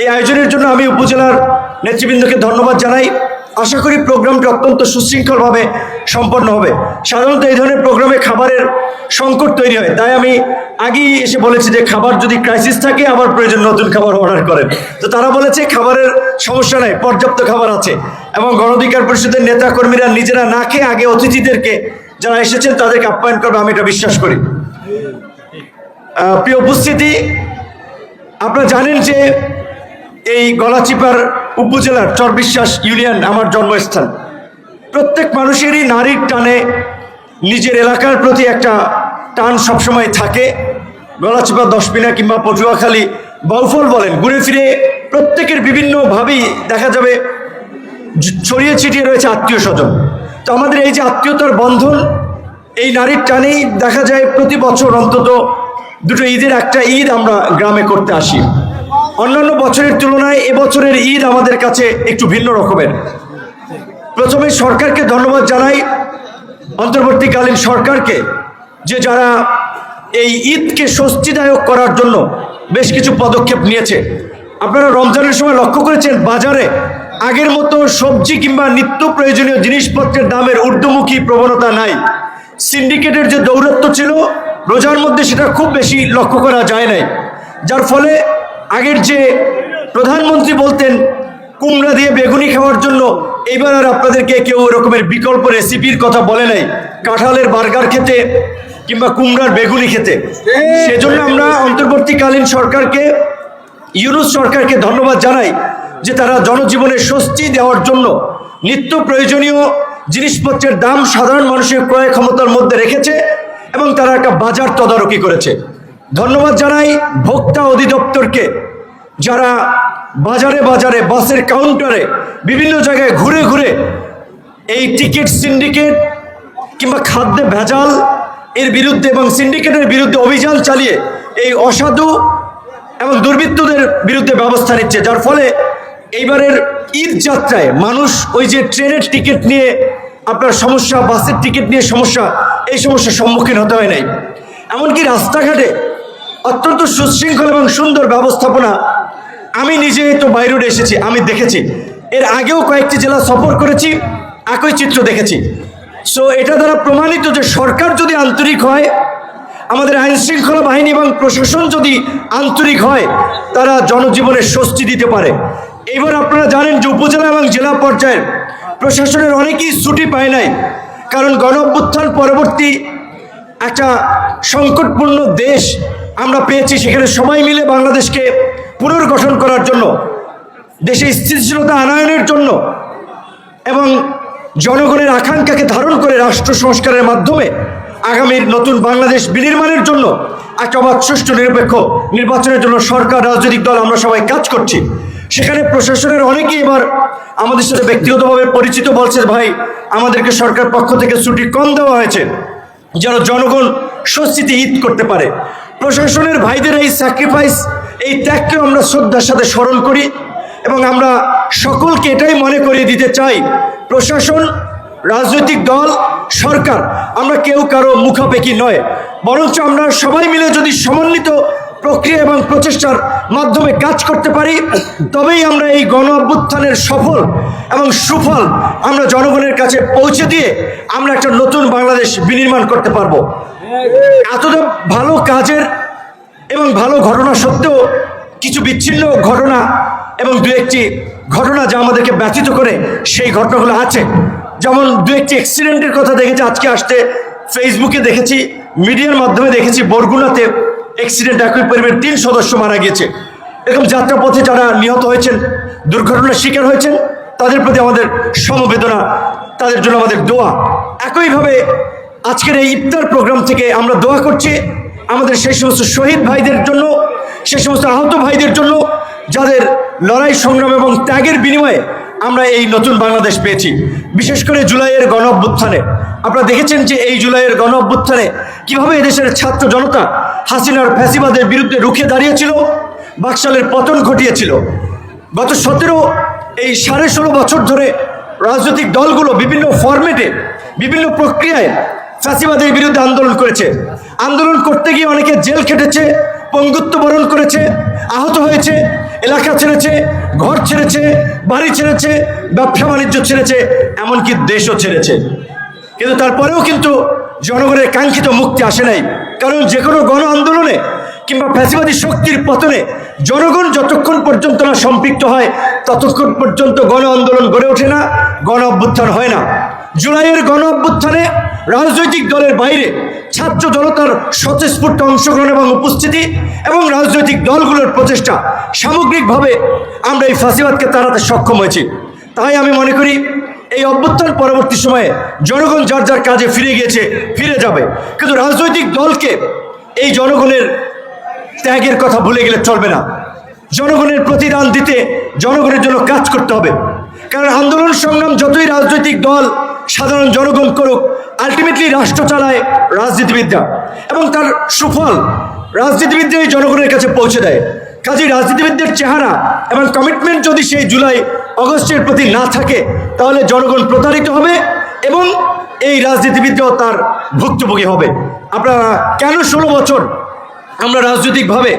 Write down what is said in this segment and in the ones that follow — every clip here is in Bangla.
এই আয়োজনের জন্য আমি উপজেলার নেতৃবৃন্দকে ধন্যবাদ জানাই। আশা করি প্রোগ্রামটি অত্যন্ত সুশৃঙ্খলভাবে সম্পন্ন হবে। সাধারণত এই ধরনের প্রোগ্রামে খাবারের সংকট তৈরি হয়। তাই আমি আগেই এসে বলেছি যে খাবার যদি ক্রাইসিস থাকে আবার প্রয়োজন নতুন খাবার অর্ডার করেন। তো তারা বলেছে, খাবারের সমস্যা নেই, পর্যাপ্ত খাবার আছে। এবং গণধিকার পরিষদের নেতা কর্মীরা নিজেরা না খেয়ে আগে অতিথিদেরকে যারা এসেছেন, তাদেরকে আপ্যায়ন করবে, আমি এটা বিশ্বাস করি। প্রিয় উপস্থিতি আপনারা জানেন যে এই গলাচিপার উপজেলার চরবিশ্বাস ইউনিয়ন আমার জন্মস্থান। প্রত্যেক মানুষেরই নারীর টানে নিজের এলাকার প্রতি একটা টান সবসময় থাকে। গলাচিপা দশপিনা কিংবা পটুয়াখালী বাউফল বলেন, ঘুরে ফিরে প্রত্যেকের বিভিন্নভাবেই দেখা যাবে, ছড়িয়ে ছিটিয়ে রয়েছে আত্মীয় স্বজন। তো আমাদের এই যে আত্মীয়তার বন্ধন, এই নারীর টানেই দেখা যায় প্রতি বছর অন্তত দুটো ঈদের একটা ঈদ আমরা গ্রামে করতে আসি। অন্যান্য বছরের তুলনায় এবছরের ঈদ আমাদের কাছে একটু ভিন্ন রকমের। প্রথমে সরকারকে ধন্যবাদ জানাই, অন্তর্বর্তীকালীন সরকারকে, যে যারা এই ঈদকে স্বস্তিদায়ক করার জন্য বেশ কিছু পদক্ষেপ নিয়েছে। আপনারা রমজানের সময় লক্ষ্য করেছেন, বাজারে আগের মতো সবজি কিংবা নিত্য প্রয়োজনীয় জিনিসপত্রের দামের ঊর্ধ্বমুখী প্রবণতা নাই। সিন্ডিকেটের যে দৌরত্ব ছিল রোজার মধ্যে সেটা খুব বেশি লক্ষ্য করা যায় নাই। যার ফলে আগের যে প্রধানমন্ত্রী বলতেন, কুমড়া দিয়ে বেগুনি খাওয়ার জন্য, এইবার আর আপনাদেরকে কেউ এরকমের বিকল্প রেসিপির কথা বলে নাই। কাঁঠালের বার্গার খেতে কিংবা কুমড়ার বেগুনি খেতে। সেজন্য আমরা অন্তর্বর্তীকালীন সরকারকে, ইউনুস সরকারকে ধন্যবাদ জানাই যে তারা জনজীবনে স্বস্তি দেওয়ার জন্য নিত্য প্রয়োজনীয় জিনিসপত্রের দাম সাধারণ মানুষের ক্রয় ক্ষমতার মধ্যে রেখেছে। এবং তারা একটা বাজার তদারকি করেছে। ধন্যবাদ জানাই ভোক্তা অধিদপ্তরকে, যারা বাজারে বাজারে, বাসের কাউন্টারে, বিভিন্ন জায়গায় ঘুরে ঘুরে এই টিকিট সিন্ডিকেট কিংবা খাদ্যে ভেজাল এর বিরুদ্ধে এবং সিন্ডিকেটের বিরুদ্ধে অভিযান চালিয়ে এই অসাধু এবং দুর্বৃত্তদের বিরুদ্ধে ব্যবস্থা নিচ্ছে, যার ফলে এইবারের ঈদ যাত্রায় মানুষ ওই যে ট্রেনের টিকিট নিয়ে আপনার সমস্যা, বাসের টিকিট নিয়ে সমস্যা এই সমস্যার সম্মুখীন হতে হয় নাই। এমনকি রাস্তাঘাটে অত্যন্ত সুশৃঙ্খল এবং সুন্দর ব্যবস্থাপনা আমি নিজে তো বাইরে এসেছি, আমি দেখেছি। এর আগেও কয়েকটি জেলা সফর করেছি, একই চিত্র দেখেছি। সো এটা দ্বারা প্রমাণিত যে সরকার যদি আন্তরিক হয়, আমাদের আইন শৃঙ্খলা বাহিনী এবং প্রশাসন যদি আন্তরিক হয়, তারা জনজীবনে স্বস্তি দিতে পারে। এবার আপনারা জানেন যে উপজেলা এবং জেলা পর্যায়ের প্রশাসনের অনেকেই ছুটি পায় নাই। কারণ গণ পরবর্তী একটা সংকটপূর্ণ দেশ আমরা পেয়েছি, সেখানে সবাই মিলে বাংলাদেশকে পুনর্গঠন করার জন্য দেশে স্থিতিশীলতা আনয়নের জন্য এবং জনগণের আকাঙ্ক্ষাকে ধারণ করে রাষ্ট্র সংস্কারের মাধ্যমে আগামীর নতুন বাংলাদেশ বিনির্মাণের জন্য একটা অবাধ সুষ্ঠু নিরপেক্ষ নির্বাচনের জন্য সরকার, রাজনৈতিক দল আমরা সবাই কাজ করছি। সেখানে প্রশাসনের অনেকেই এবার আমাদের সাথে ব্যক্তিগতভাবে পরিচিত বলছে ভাই, আমাদেরকে সরকার পক্ষ থেকে ছুটি কম দেওয়া হয়েছে, যেন জনগণ স্বস্তিতে ঈদ করতে পারে। প্রশাসনের ভাইদের এই স্যাক্রিফাইস এই ত্যাগকে আমরা শ্রদ্ধার সাথে স্মরণ করি এবং আমরা সকলকে এটাই মনে করিয়ে দিতে চাই, প্রশাসন, রাজনৈতিক দল, সরকার, আমরা কেউ কারও মুখাপেকি নয়, বরঞ্চ আমরা সবাই মিলে যদি সমন্বিত প্রক্রিয়া এবং প্রচেষ্টার মাধ্যমে কাজ করতে পারি, তবেই আমরা এই গণ অভ্যুত্থানের সফল এবং সুফল আমরা জনগণের কাছে পৌঁছে দিয়ে আমরা একটা নতুন বাংলাদেশ বিনির্মাণ করতে পারব। এতটা ভালো কাজের এবং ভালো ঘটনা সত্ত্বেও কিছু বিচ্ছিন্ন ঘটনা এবং দু একটি ঘটনা যা আমাদেরকে ব্যথিত করে, সেই ঘটনাগুলো আছে। যেমন দু একটি অ্যাক্সিডেন্টের কথা দেখেছি, আজকে আসতে ফেসবুকে দেখেছি, মিডিয়ার মাধ্যমে দেখেছি, বরগুনাতে অ্যাক্সিডেন্ট একই পরিবারের তিন সদস্য মারা গিয়েছে। এরকম যাত্রাপথে যারা নিহত হয়েছেন, দুর্ঘটনার শিকার হয়েছেন, তাদের প্রতি আমাদের সমবেদনা, তাদের জন্য আমাদের দোয়া। একইভাবে আজকের এই ইফতার প্রোগ্রাম থেকে আমরা দোয়া করছি আমাদের সেই সমস্ত শহীদ ভাইদের জন্য, সেই সমস্ত আহত ভাইদের জন্য, যাদের লড়াই সংগ্রাম এবং ত্যাগের বিনিময়ে আমরা এই নতুন বাংলাদেশ পেয়েছি। বিশেষ করে জুলাইয়ের গণ অভ্যুত্থানে আপনারা দেখেছেন যে এই জুলাইয়ের গণ অভ্যুত্থানে কীভাবে এদেশের ছাত্র জনতা হাসিনার ফ্যাসিবাদের বিরুদ্ধে রুখে দাঁড়িয়েছিল, বাকশালের পতন ঘটিয়েছিল। গত সতেরো, এই সাড়ে ষোলো বছর ধরে রাজনৈতিক দলগুলো বিভিন্ন ফরম্যাটে বিভিন্ন প্রক্রিয়ায় ফ্যাসিবাদের বিরুদ্ধে আন্দোলন করেছে। আন্দোলন করতে গিয়ে অনেকে জেল খেটেছে, পঙ্গুত্ব বরণ করেছে, আহত হয়েছে, এলাকা ছেড়েছে, ঘর ছেড়েছে, বাড়ি ছেড়েছে, ব্যবসা বাণিজ্য ছেড়েছে, এমনকি দেশও ছেড়েছে। কিন্তু তারপরেও কিন্তু জনগণের কাঙ্ক্ষিত মুক্তি আসে নাই। কারণ যে কোনো গণ আন্দোলনে কিংবা ফ্যাসিবাদী শক্তির পতনে জনগণ যতক্ষণ পর্যন্ত না সম্পৃক্ত হয়, ততক্ষণ পর্যন্ত গণ আন্দোলন গড়ে ওঠে না, গণ অভ্যুত্থান হয় না। জুলাইয়ের গণ অভ্যুত্থানে রাজনৈতিক দলের বাইরে ছাত্র জনতার স্বতঃস্ফূর্ত অংশগ্রহণ এবং উপস্থিতি এবং রাজনৈতিক দলগুলোর প্রচেষ্টা সামগ্রিকভাবে আমরা এই ফাঁসিবাদকে তাড়াতে সক্ষম হয়েছি। তাই আমি মনে করি এই অভ্যুত্থান পরবর্তী সময়ে জনগণ যার যার কাজে ফিরে গিয়েছে, ফিরে যাবে। কিন্তু রাজনৈতিক দলকে এই জনগণের ত্যাগের কথা ভুলে গেলে চলবে না। জনগণের প্রতিদান দিতে জনগণের জন্য কাজ করতে হবে। কারণ আন্দোলন সংগ্রাম যতই রাজনৈতিক দল, সাধারণ জনগণ করুক আলটিমেটলি রাষ্ট্র চালায় রাজনীতিবিদরা। এবং তার সুফল রাজনীতিবিদরাই জনগণের কাছে পৌঁছে দেয়। কাজী রাজনীতিবিদদের চেহারা এবং কমিটমেন্ট যদি সেই জুলাই, অগস্টের প্রতি না থাকে, তাহলে জনগণ প্রতারিত হবে এবং এই রাজনীতিবিদরাও তার ভুক্তভোগী হবে। আপনারা কেন ষোলো বছর আমরা রাজনৈতিকভাবে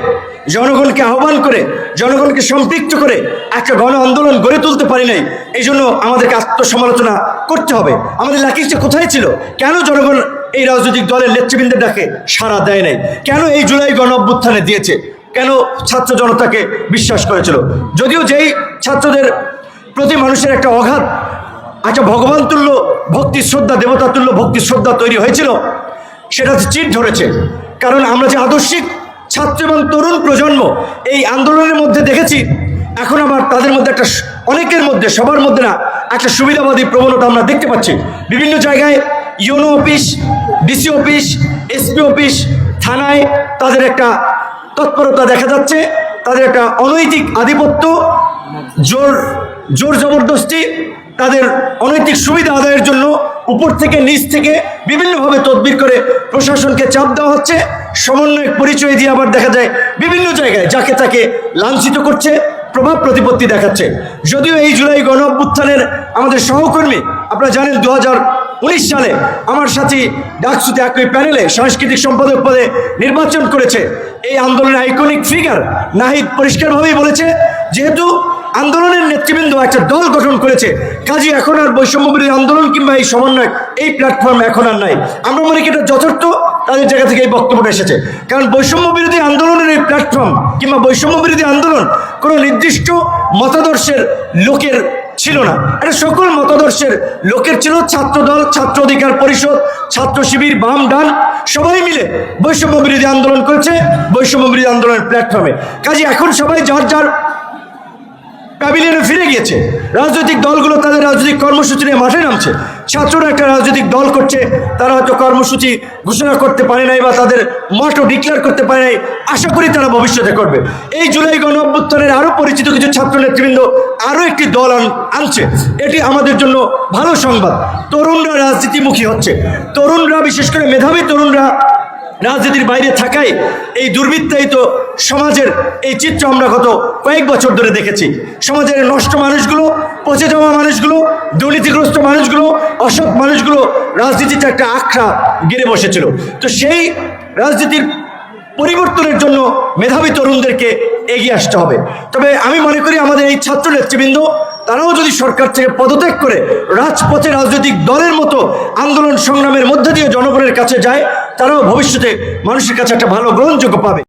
জনগণকে আহ্বান করে, জনগণকে সম্পৃক্ত করে একটা গণ আন্দোলন গড়ে তুলতে পারি নাই, এই জন্য আমাদেরকে আত্মসমালোচনা করতে হবে। আমাদের লাকিজটা কোথায় ছিল? কেন জনগণ এই রাজনৈতিক দলের নেতৃবৃন্দের ডাকে সাড়া দেয় নাই? কেন এই জুলাই গণ অভ্যুত্থানে দিয়েছে? কেন ছাত্র জনতাকে বিশ্বাস করেছিল? যদিও যেই ছাত্রদের প্রতি মানুষের একটা অঘাত, একটা ভগবান তুল্য ভক্তি শ্রদ্ধা, দেবতা তুল্য ভক্তি শ্রদ্ধা তৈরি হয়েছিল, সেটা চিট ধরেছে। কারণ আমরা যে আদর্শিক ছাত্র এবং তরুণ প্রজন্ম, এই আন্দোলনের মধ্যে দেখেছি, এখন আবার তাদের মধ্যে একটা অনেকের মধ্যে, সবার মধ্যে না, একটা সুবিধাবাদী প্রবণতা আমরা দেখতে পাচ্ছি। বিভিন্ন জায়গায় UNO office, DC office, SP office, থানায় তাদের একটা তৎপরতা দেখা যাচ্ছে, তাদের একটা অনৈতিক আধিপত্য, জোর জোর জবরদস্তি, তাদের অনৈতিক সুবিধা আদায়ের জন্য উপর থেকে নিচ থেকে বিভিন্নভাবে তদবির করে প্রশাসনকে চাপ দেওয়া হচ্ছে। সমন্বয়ক পরিচয় দিয়ে আবার দেখা যায় বিভিন্ন জায়গায় যাকে তাকে লাঞ্ছিত করছে, প্রভাব প্রতিপত্তি দেখাচ্ছে। যদিও এই জুলাই গণ আমাদের সহকর্মী, আপনারা জানেন দু সালে আমার সাথী ডাকসুতে একই প্যানেলে সাংস্কৃতিক সম্পাদক পদে নির্বাচন করেছে। এই আন্দোলনের আইকনিক ফিগার নাহিদ পরিষ্কারভাবেই বলেছে, যেহেতু আন্দোলনের নেতৃবৃন্দ একটা দল গঠন করেছে, কাজী এখন আর বৈষম্য বিরোধী আন্দোলন কিংবা এই সমন্বয়, এই প্ল্যাটফর্ম এখন আর নাই। আমরা মনে করি এটা যথার্থ, তাদের জায়গা থেকে এই বক্তব্যটা এসেছে। কারণ বৈষম্য বিরোধী আন্দোলনের এই প্ল্যাটফর্ম কিংবা বৈষম্য বিরোধী আন্দোলন কোনো নির্দিষ্ট মতাদর্শের লোকের ছিল না। এটা সকল মতাদর্শের লোকের ছিল ছাত্রদল ছাত্র অধিকার পরিষদ, ছাত্র শিবির, বাম ডান, সবাই মিলে বৈষম্য বিরোধী আন্দোলন করেছে, বৈষম্য বিরোধী আন্দোলনের প্ল্যাটফর্মে কাজে এখন সবাই যার যার প্যাভিলিয়নে ফিরে গিয়েছে। রাজনৈতিক দলগুলো তাদের রাজনৈতিক কর্মসূচি নিয়ে মাঠে নামছে। ছাত্ররা একটা রাজনৈতিক দল করছে, তারা হয়তো কর্মসূচি ঘোষণা করতে পারে নাই বা তাদের মঠও ডিক্লেয়ার করতে পারে নাই। আশা করি তারা ভবিষ্যতে করবে। এই জুলাই গণ অভ্যুত্থানের আরও পরিচিত কিছু ছাত্র নেতৃবৃন্দ আরও একটি দল আন- আনছে। এটি আমাদের জন্য ভালো সংবাদ। তরুণরা রাজনীতিমুখী হচ্ছে। তরুণরা, বিশেষ করে মেধাবী তরুণরা রাজনীতির বাইরে থাকায় এই দুর্বৃত্তায়িত সমাজের এই চিত্র আমরা গত কয়েক বছর ধরে দেখেছি। সমাজের নষ্ট মানুষগুলো পচে যাওয়া মানুষগুলো, দুর্নীতিগ্রস্ত মানুষগুলো, অসৎ মানুষগুলো রাজনীতিতে একটা আখড়া গিরে বসেছিল। তো সেই রাজনীতির পরিবর্তনের জন্য মেধাবী তরুণদেরকে এগিয়ে আসতে হবে। তবে আমি মনে করি আমাদের এই ছাত্র নেতৃবৃন্দ তারাও যদি সরকার থেকে পদত্যাগ করে রাজপথে রাজনৈতিক দলের মতো আন্দোলন সংগ্রামের মধ্যে দিয়ে জনগণের কাছে যায় তারাও ভবিষ্যতে মানুষের কাছে একটা ভালো গ্রহণযোগ্য পাবে।